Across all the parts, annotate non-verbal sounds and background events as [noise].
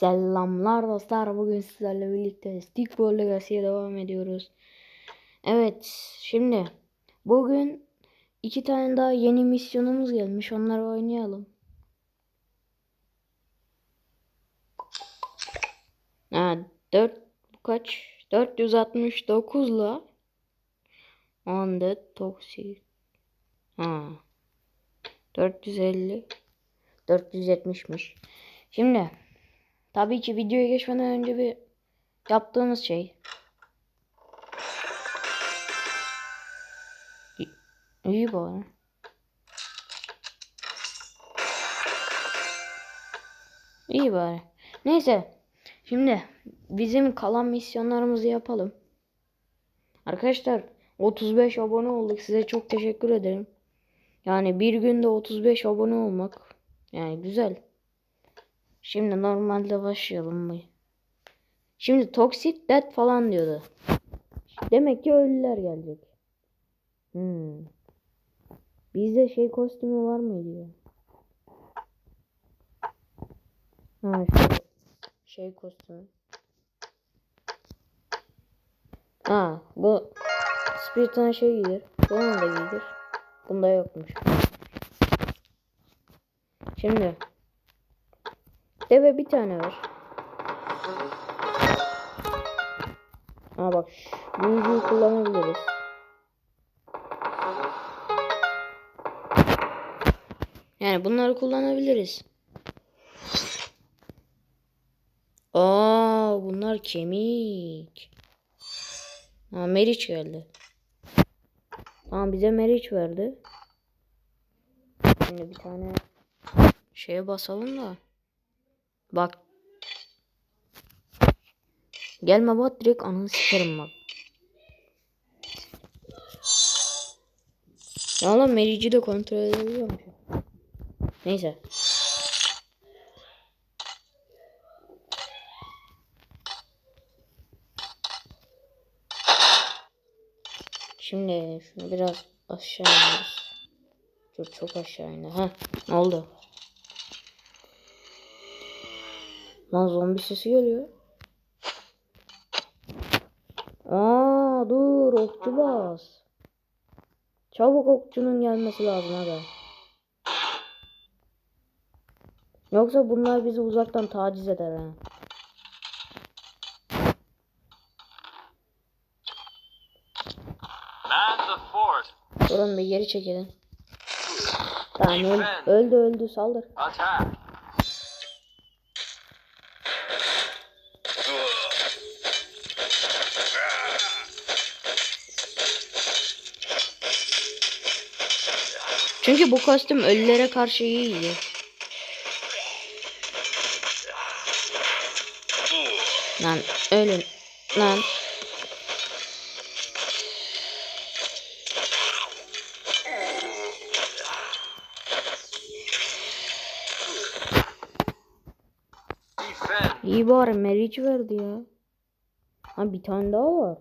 Selamlar dostlar. Bugün sizlerle birlikte Stickball Legacy'ye devam ediyoruz. Evet, şimdi bugün iki tane daha yeni misyonumuz gelmiş. Onları oynayalım. Ha, 4 bu kaç? 469 la Undead Toxic. Ha. 450 470'miş. Şimdi tabii ki videoya geçmeden önce bir yaptığımız şey. İyi, bari. İyi bari. Neyse. Şimdi bizim kalan misyonlarımızı yapalım. Arkadaşlar 35 abone olduk. Size çok teşekkür ederim. Yani bir günde 35 abone olmak yani güzel. Şimdi normalde başlayalım mı? Şimdi Toxic Death falan diyordu. Demek ki ölüler gelecek. Hmm. Bizde şey kostümü var mıydı ya? Ha şu şey kostümü. Ha bu Spirit'ten şey giydir. Bunu da giydir. Bunda yokmuş. Şimdi deve bir tane var. Aa bak büyücüyü kullanabiliriz. Yani bunları kullanabiliriz. Aa bunlar kemik. Aa Meriç geldi. Tamam bize Meriç verdi. Şimdi bir tane şeye basalım da. Bak. Gelme bak direkt ananı sikerim bak. Ya lan Meriç'i de kontrol edebiliyormuş. Neyse. Şimdi şunu biraz aşağı iniyoruz. Dur çok aşağı indi. Ha ne oldu? Lan zombi sesi geliyor. Aa dur okçu bas. Çabuk okçunun gelmesi lazım aga. Yoksa bunlar bizi uzaktan taciz eder ha. Durun bir geri çekilin. Tamam öldü öldü, öldü saldır. Attack. Çünkü bu kostüm ölülere karşı iyi iyi. Lan ölün. Lan. İyi bari Meriç verdi ya. Ha bir tane daha var.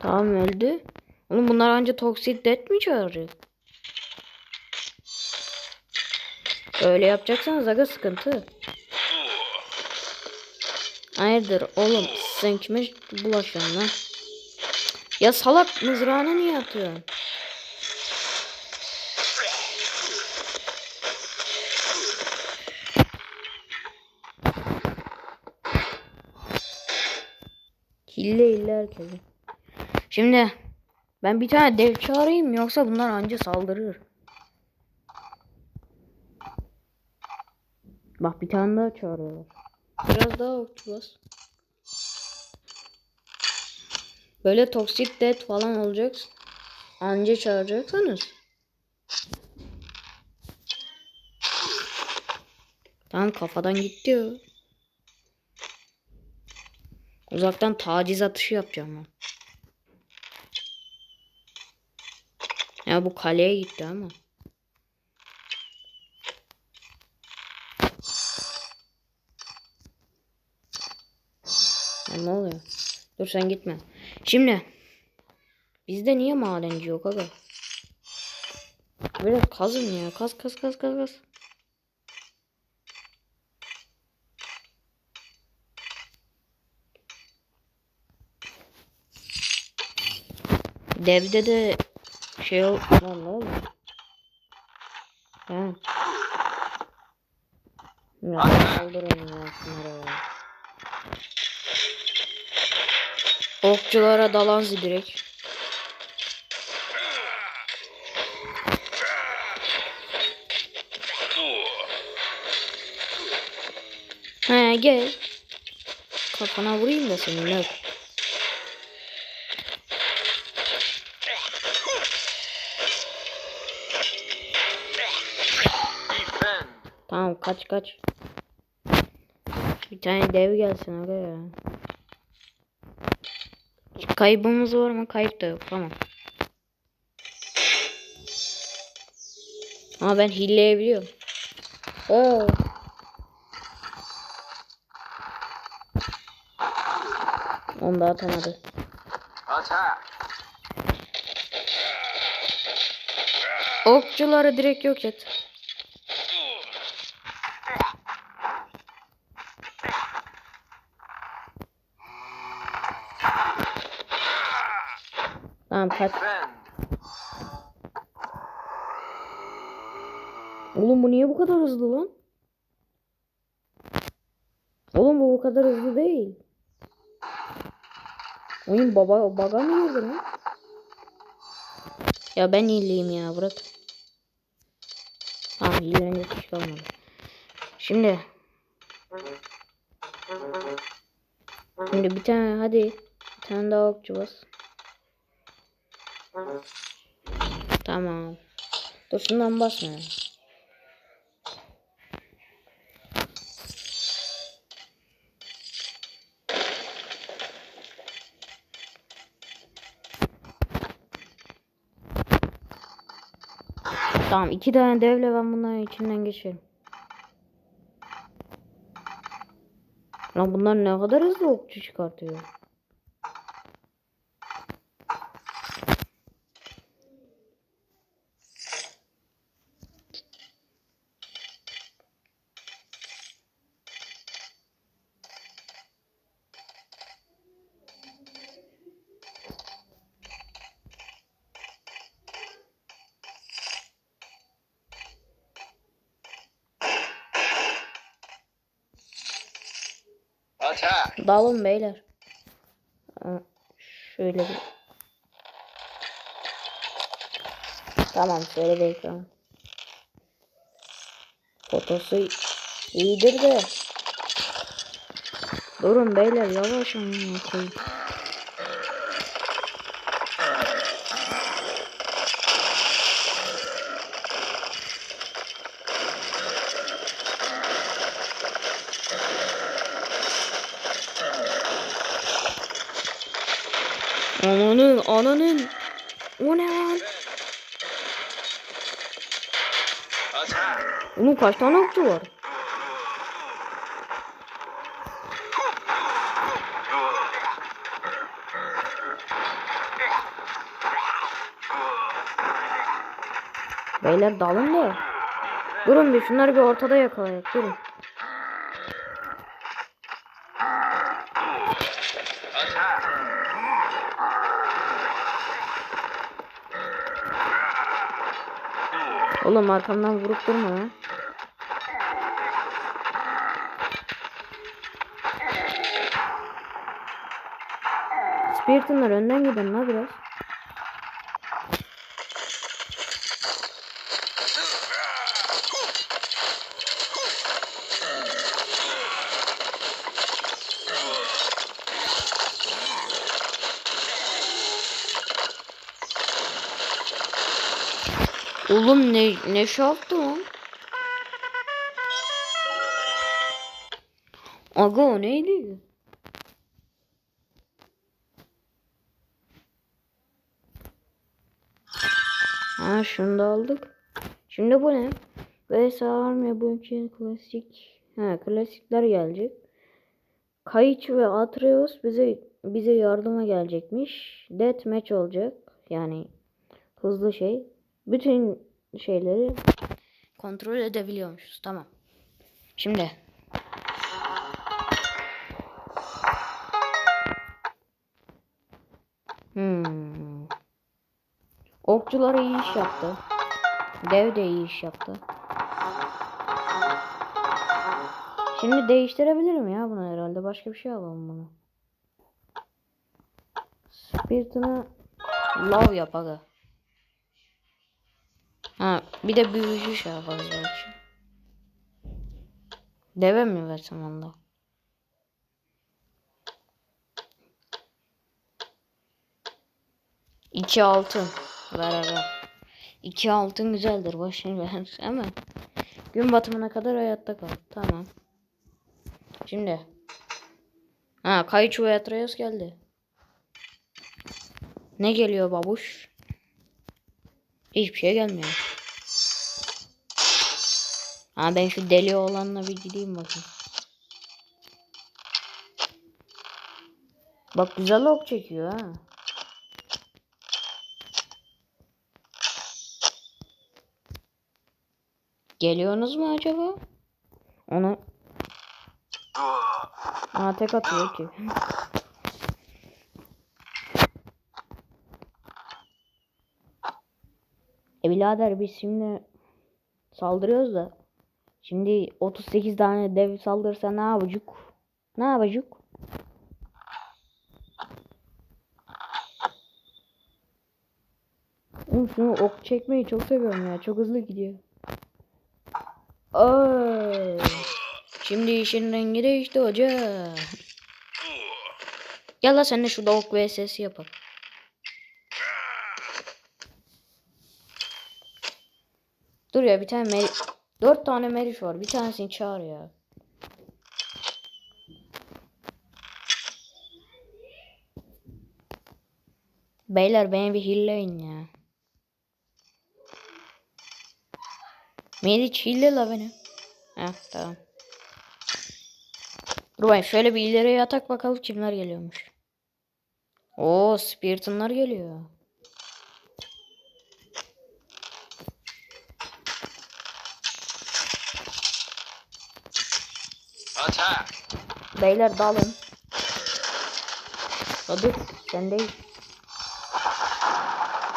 Tamam öldü. Oğlum bunlar anca Toxic Death mi çağırıyor? Öyle yapacaksanız aga sıkıntı. Hayırdır oğlum sen kime bulaşıyorsun lan? Ya salak mızrağını niye atıyorsun? Hille hille herkese. Şimdi ben bir tane dev çağırayım yoksa bunlar anca saldırır. Bak bir tane daha çağırıyorlar. Biraz daha bas. Böyle toxic death falan olacak. Anca çağıracaksanız. Tamam kafadan gitti o. Uzaktan taciz atışı yapacağım ben. Ya bu kaleye gitti ama. Ya ne oluyor? Dur sen gitme. Şimdi Bizde niye madenci yok aga? Biraz kazın ya. Kaz kaz kaz kaz kaz. Devde de şey ol... Lan ne oldu? Ha. Ya kaldırın ya şunları. Okçulara dalanzi direkt. He gel. Kafana vurayım da senin yok. Tamam kaç kaç. Bir tane dev gelsin aga ya. Kaybımız var mı? Kayıp da yok. Tamam. Ama ben hilleyebiliyorum. Oo. Onu da atamadı. Okçuları direkt yok et. Tamam kaç. Oğlum bu niye bu kadar hızlı lan? Oğlum bu bu kadar hızlı değil. Oyun baba baga mı girdi lan? Ya ben iyileyim ya bırak. Tamam iyilenecek bir şey olmadı. Şimdi. Şimdi bir tane hadi. Bir tane daha okçu bas. Tamam. Dur şundan basma. Tamam iki tane devle ben bunların içinden geçerim. Lan bunlar ne kadar hızlı okçu çıkartıyor. Dalın beyler. Ha, Şöyle bir. Tamam şöyle bir ekran. Fotosu iyidir de. Durun beyler yavaş koyayım. Ananın ananın. O ne lan? Attack. Oğlum kaç tane okçu var? Beyler dalın da. Durun bir şunları bir ortada yakalayalım. Durun. Oğlum arkamdan vurup durma lan. Spirit'inler önden gidin la biraz. Oğlum ne ne şey lan? Aga o neydi? Ha şunu da aldık. Şimdi bu ne? Ve sağırmaya bu için klasik. Ha klasikler gelecek. Kayıç ve Atreus bize bize yardıma gelecekmiş. Deathmatch olacak. Yani hızlı şey. Bütün şeyleri kontrol edebiliyormuşuz. Tamam. Şimdi Okçular iyi iş yaptı. Dev de iyi iş yaptı. Şimdi değiştirebilirim ya bunu herhalde. Başka bir şey alalım bunu. Spirit'ını lav yap. Ha bir de büyücü şey yaparız belki. Deve mi versem onda? İki altın. Ver aga. İki altın güzeldir. Boşuna ver. [laughs] Ama gün batımına kadar hayatta kal. Tamam. Şimdi. Ha Kayıçu ve Atreus geldi. Ne geliyor babuş? Hiçbir şey gelmiyor. Ha ben şu deli olanla bir gideyim bakayım. Bak güzel ok çekiyor ha. Geliyorsunuz mu acaba? Onu Aa tek atıyor ki. E birader biz şimdi saldırıyoruz da şimdi 38 tane dev saldırsa ne yapacak? Ne yapacak? Oğlum şunu ok çekmeyi çok seviyorum ya. Çok hızlı gidiyor. Şimdi işin rengi değişti hoca. Gel sen de şurada ok vs yapalım. Dur ya bir tane meri... Dört tane meriç var. Bir tanesini çağır ya. Beyler beni bir hilleyin ya. Meriç hille la beni. Heh tamam. Dur bakayım şöyle bir ileriye atak bakalım kimler geliyormuş. Oo Spirit'ınlar geliyor. Attack! Beyler dalın. Dur sen değil.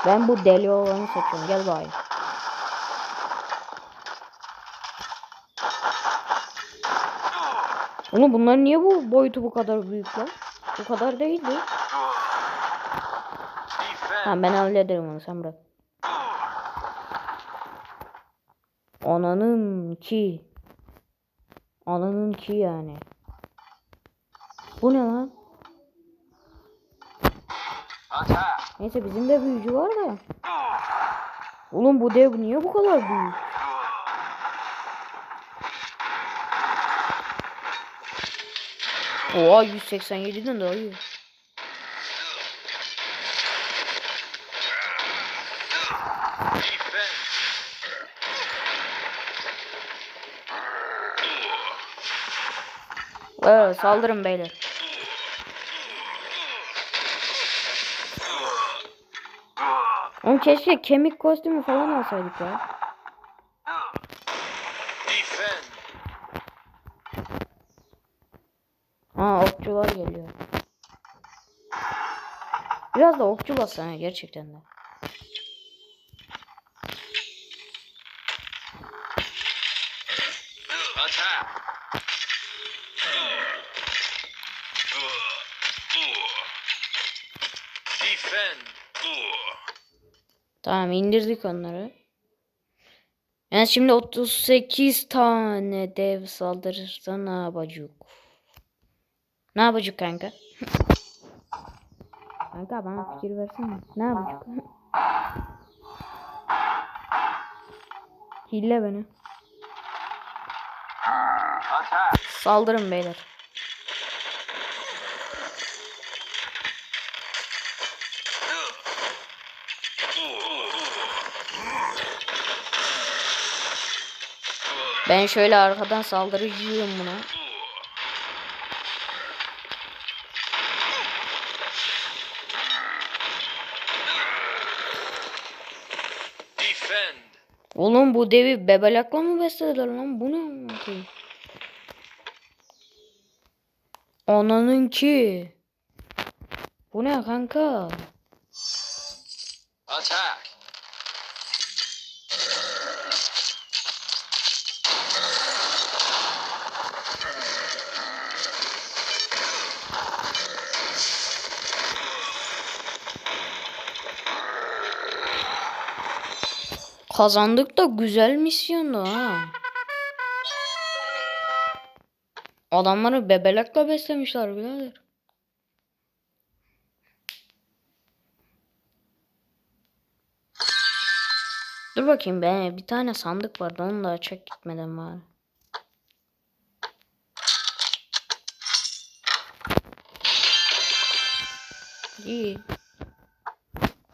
Ben bu deli olanı seçiyorum. Gel bakayım. Oğlum bunlar niye bu boyutu bu kadar büyük lan? Bu kadar değildi. Tamam ben hallederim onu sen bırak. Ananın ki. Ananın ki yani. Bu ne lan? Neyse bizim de büyücü var da. Oğlum bu dev niye bu kadar büyük? Oha 187'den daha iyi. Evet, saldırın beyler. Oğlum keşke kemik kostümü falan alsaydık ya. Defend! Ha okçular geliyor. Biraz da okçu bassana gerçekten de. Tamam indirdik onları. Yani şimdi 38 tane dev saldırırsa ne yapacak? Ne yapacak kanka? kanka bana fikir versene. Ne yapacak? Hille beni. Saldırın beyler. Ben şöyle arkadan saldırıcıyım buna. Oğlum bu devi bebelekle mı beslediler lan? Bu ne? Ananın ki. Bu ne kanka? Attack. Kazandık da güzel misyondu ha. Adamları bebelekle beslemişler birader. Dur bakayım be bir tane sandık vardı onu da açık gitmeden bari. İyi.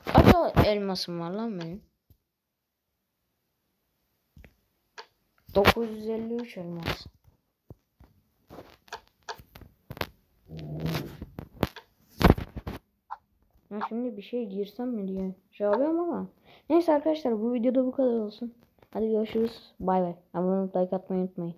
Kaç elmasım var lan benim? 953 elmas. Ya şimdi bir şey girsem mi diye şey yapıyorum ama. Neyse arkadaşlar bu videoda bu kadar olsun. Hadi görüşürüz. Bay bay. Abone olup like atmayı unutmayın.